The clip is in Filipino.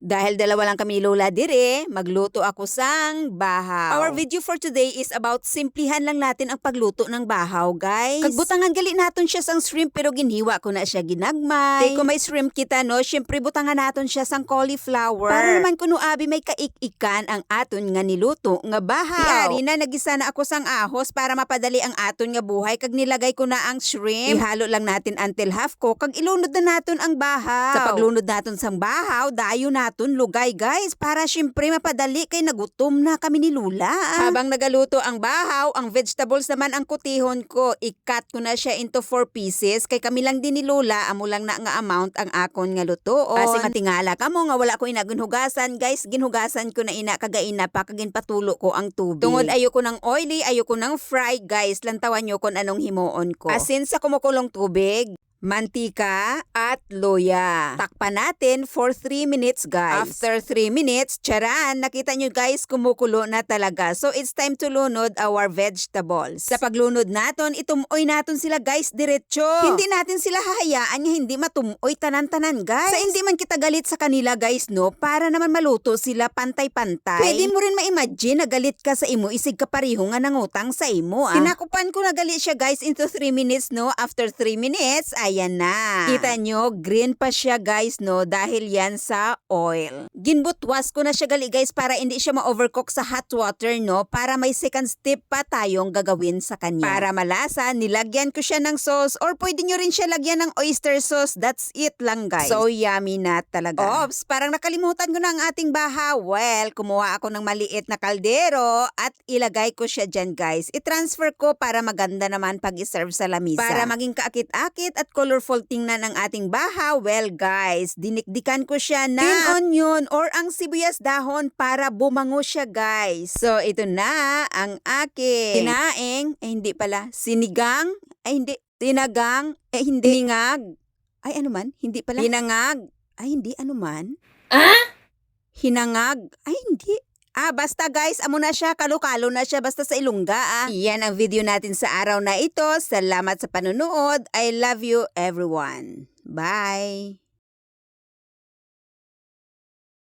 Dahil dalawa lang kami Lola dire, magluto ako sang bahaw. Our video for today is about simplihan lang natin ang pagluto ng bahaw, guys. Kagbutangan gali naton siya sang shrimp pero ginhiwa ko na siya ginagmay. Tay ko may shrimp kita no, syempre butangan naton siya sang cauliflower. Para naman kuno abi may kaikikan ang aton nga niluto nga bahaw. Di ari na nagisa na ako sang ahos para mapadali ang aton nga buhay kag nilagay ko na ang shrimp. Ihalo lang natin until half ko kag ilunod na naton ang bahaw. Sa paglunod naton sang bahaw, dayo naton lugay guys para syempre mapadali kay nagutom na kami ni Lula. Habang nagaluto ang bahaw, ang vegetables naman ang kutihon ko. I-cut ko na siya into 4 pieces kay kami lang din ni Lula amo lang na nga amount ang akon nga lutoon. Kasi matingala ka mo nga wala ko inagunhugasan guys, ginhugasan ko na ina kagaina pa kagin patulo ko ang tubig. Tungod ayoko ng oily, ayoko ng fry guys, lantawan nyo kung anong himuon ko. Asin sa kumukulong tubig, mantika at loya. Takpan natin for 3 minutes guys. After 3 minutes, charan, nakita nyo guys kumukulo na talaga. So it's time to lunod our vegetables. Sa paglunod naton, itumoy naton sila guys diretso. Hindi natin sila hahayaan nga hindi matumoy tanan-tanan guys. Sa hindi man kita galit sa kanila guys no, para naman maluto sila pantay-pantay. Pwede mo rin ma-imagine na galit ka sa imo isig ka pareho nga nangutang sa imo ah. Kinakupan ko na galit siya guys into 3 minutes no. After 3 minutes, ayan na. Kita nyo, green pa siya guys no dahil yan sa oil. Ginbutwas ko na siya gali guys para hindi siya ma-overcook sa hot water no para may second step pa tayong gagawin sa kanya. Para malasa, nilagyan ko siya ng sauce or pwede nyo rin siya lagyan ng oyster sauce. That's it lang guys. So yummy na talaga. Ops, parang nakalimutan ko na ang ating baha. Well, kumuha ako ng maliit na kaldero at ilagay ko siya dyan guys. I-transfer ko para maganda naman pag iserve sa lamisa. Para maging kaakit-akit at colorful tingnan ang ating baha. Well guys, dinikdikan ko siya na pin onion or ang sibuyas dahon para bumango siya guys. So ito na ang aking kinaing, eh hindi pala, sinigang, ay hindi, tinagang, eh hindi, hiningag, ay ano man, hindi pala, hinangag, ay hindi, ano man, hinangag, ay hindi, Ah, basta guys, amo na siya, kalukalo na siya, basta sa ilungga ah. Yan ang video natin sa araw na ito. Salamat sa panunood. I love you everyone. Bye!